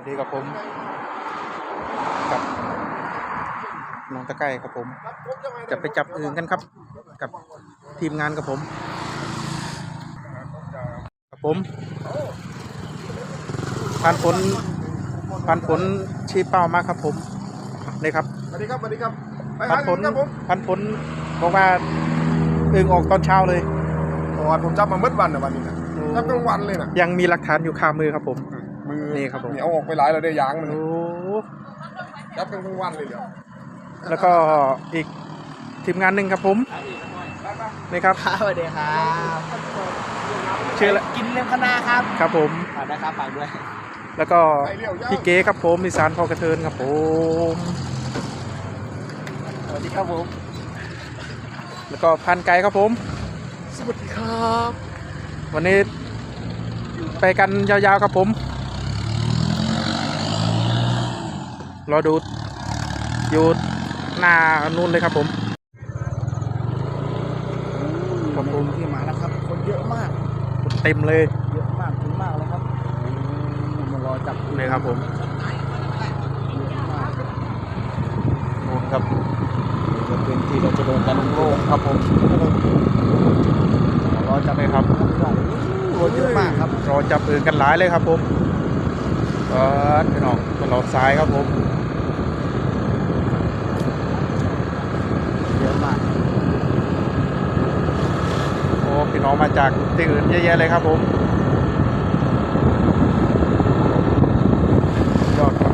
วัสดีครับผมกับน้องตะไคร่ครับผม จะไปจับอื่นกันครับ กับทีมงานกับผมครับผมผ่านผลผ่านผลชี้เป้ามาครับผมนี่ครับสวัสดีครับสวัสดีครับไปผ่าหานผลครับผมผ่านผลบอกว่าอึ่งออกตอนเช้าเลยโอ้ผมจับมาเมื่อวันนะวันนี้นะจับกลางวันเลยนะยังมีหลักฐานอยู่คามือครับผม มือนี่ครับผมนี่เอาออกไปหลายแล้วได้ยางมันโอ้จับกลางวันเลยเดี๋ยวแล้วก็อีกทีมงานหนึ่งครับผมนี่ครับ ครับสวัสดีครับชื่ออะไรกินเลี้ยงคณะครับครับผมฝากด้วยครับฝากด้วยแล้วก็พี่เก๋ครับผมอีสานพอกระเทินครับผมสวัสดีครับผม แล้วก็พันไก่ครับผม สวัสดีครับ วันนี้ไปกันยาวๆครับผม รอดูอยู่หน้านู่นเลยครับผมผมผมที่มาแล้วครับ คนเยอะมากเต็มเลย เยอะมากถึงมากเลยครับมารอจับเลยครับผมเยอะมากนู่นครับจะเป็นที่เราจะโดนกันโล่งๆครับผมรอจับเลยครับคนเยอะมากครับรอจับปืนกันหลายเลยครับผมเออพี่น้องตลอดซ้ายครับผม เย อะมากโอ้พี่น้องมาจากที่อื่นเยอะแยะเลยครับผมยอดครับ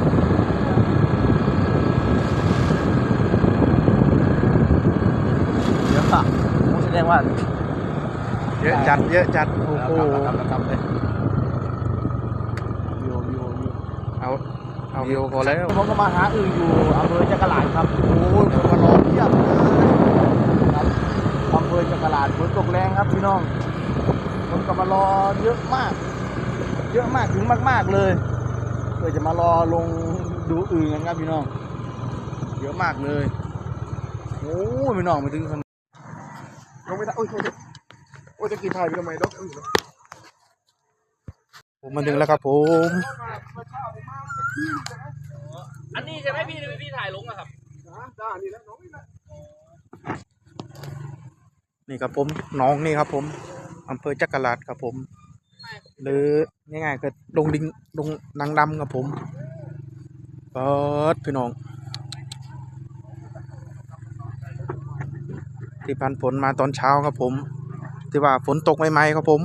เยอะมากผมแสดงว่าเยอะจัดเยอะจัดโอ้โหกลับกลับกลับเลยโยโยโยเอาเอาวิวพอแล้วผมก็มาหาอื่นอยู่อำเภอจักรลาดครับ น้องคนก็มารอเยอะมาก เยอะมากถึงมาก ๆเลยเพื่อจะมารอลงดูอื่นกันครับพี่น้อง เยอะมากเลยโอ้ยพี่น้องไปถึงขนาดลงไม่ได้โอ้ยโอ้ยโอ้ยจะกินพายไปทำไมด็อกเออผมมาถึงแล้วครับผมอันนี้ใช่ไหมพี่ที่พี่ถ่ายลงอะครับได้นี่แล้วน้องนี่นะ นี่ครับผมน้องนี่ครับผมอำเภอจักราดครับผม หรือง่ายๆก็ลงดิงลงนางดำครับผมเปิดพี่น้อง ที่พันฝนมาตอนเช้าครับผม ที่ว่าฝนตกใหม่ๆครับผม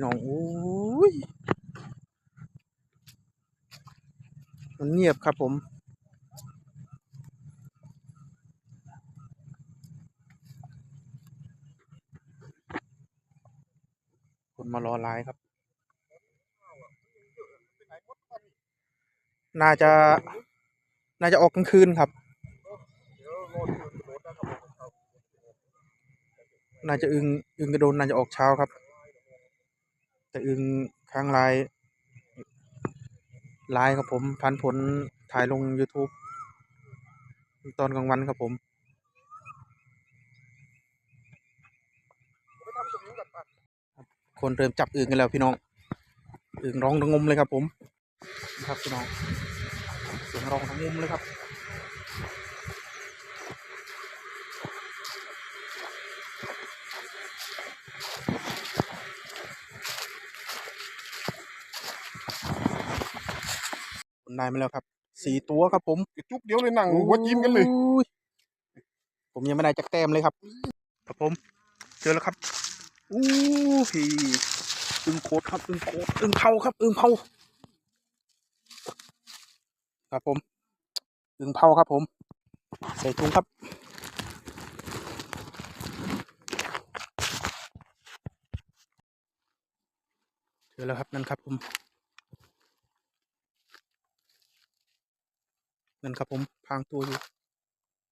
พี่น้องโอ้ยมันเงียบครับผมคนมารอไลน์ครับ น่าจะ น่าจะออกกลางคืนครับ น่าจะอึงอึงกระโดนน่าจะออกเช้าครับ แต่อึงค้างไลน์ไลน์ครับผมพันผลถ่ายลง YouTube ตอนกลางวันครับผมคนเริ่มจับอึ่งกันแล้วพี่น้องอึ่งร้องระงมเลยครับผม ครับพี่น้องเสียงร้องระงมเลยครับ คนได้มาแล้วครับสี่ตัวครับผมจุ๊บเดียวเลยนั่งหัวจิ้มกันเลยอุ้ผมยังไม่ได้จักแต้มเลยครับ ครับผม เจอแล้วครับอู้พี่อึ่งโคตรครับอึ่งโคตรอึ่งเผาครับอึ่งเผาครับผมอึ่งเผาครับผม ใส่ถุงครับเจอแล้วครับนั่นครับผม เหมืนครับผมพางตัวอยู่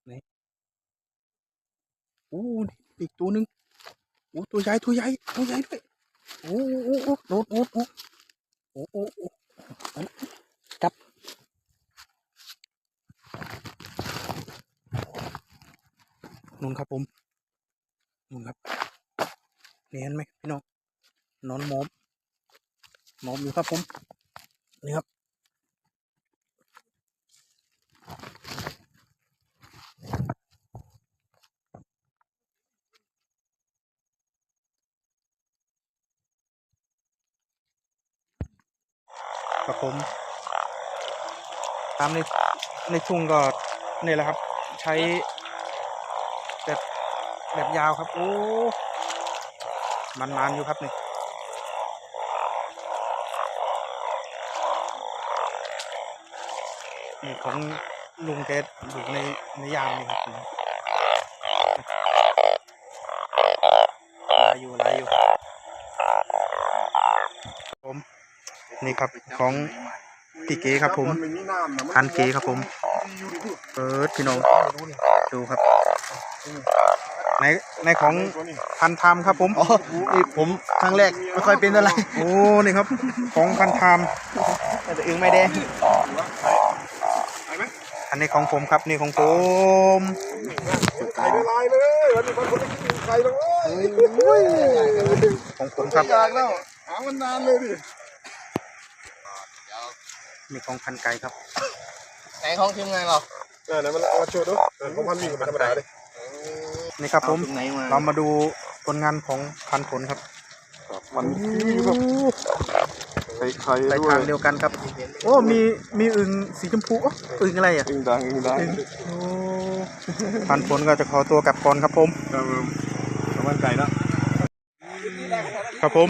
ไหนโอ้อีกตัวหนึ่งโอ้ตัวใหญ่ตัวใหญ่ตัวใหญ่ด้วยโอ้โอ้โอ้โดดโอ้โอ้โอ้โอ้โอ้จับนุ่นครับผมนุ่นครับนี่เห็นไหมพี่น้องนอนหมอบหมอบอยู่ครับผมนี่ครับ รับผม ตามในในทุ่งก็นี่แหละครับ ใช้แบบแบบยาวครับ โอ้ มันนานอยู่ครับนี่นี่ของลุงแกอยู่ในในยามนี่ครับลายอยู่ลายอยู่ผม นี่ครับของพี่เก๋ครับผมมันมีน้ำนะพันเก๋ครับผมเปิดพี่น้องดูครับ ในในของพันธามครับผมอ๋อนี่ผมครั้งแรกไม่ค่อยเป็นอะไรโอ้นี่ครับ ของพันธามแต่อึงไม่แดงอันนี้ของผมครับนี่ของผมไก่ละลายเลยวันนี้มันคนกินไก่แล้วโอ้ยของผมครับอยากแล้วหามันนานเลยดิ นี่ของพันไก่ครับไหนของทีมงานเราเออไหนมันเอามาโชว์ดูเออของพันมีกับธรรมดาเลยนี่ครับผมเอาตรงไหนมาเรามาดูผลงานของพันผลครับมันมีแบบไข่ไข่ไปด้วยทางเดียวกันครับ โอ้มีมีอึงสีชมพูอ๋ออึงอะไรอะอิงดังอิงดังอึงโอ้พันผลก็จะขอตัวกลับก่อนครับผมเออประมาณไก่แล้วครับผม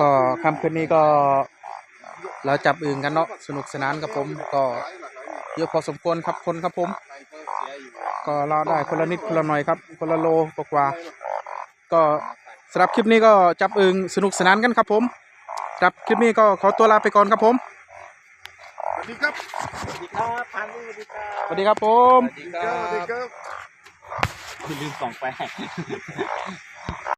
ก็ค่ำคืนนี้ก็ เราจับอึ่งกันเนาะสนุกสนานครับผมก็เยอะพอสมควรครับคนครับผม ก็เราได้คนละนิดคนละหน่อยครับ คนละโลกว่าๆก็สำหรับคลิปนี้ก็จับอึ่งสนุกสนานกันครับผมสำหรับคลิปนี้ก็ขอตัวลาไปก่อนครับผมสวัสดีครับสวัสดีครับพันธุ์สวัสดีครับสวัสดีครับผมสวัสดีสวัสดีครับลืมกล่องไป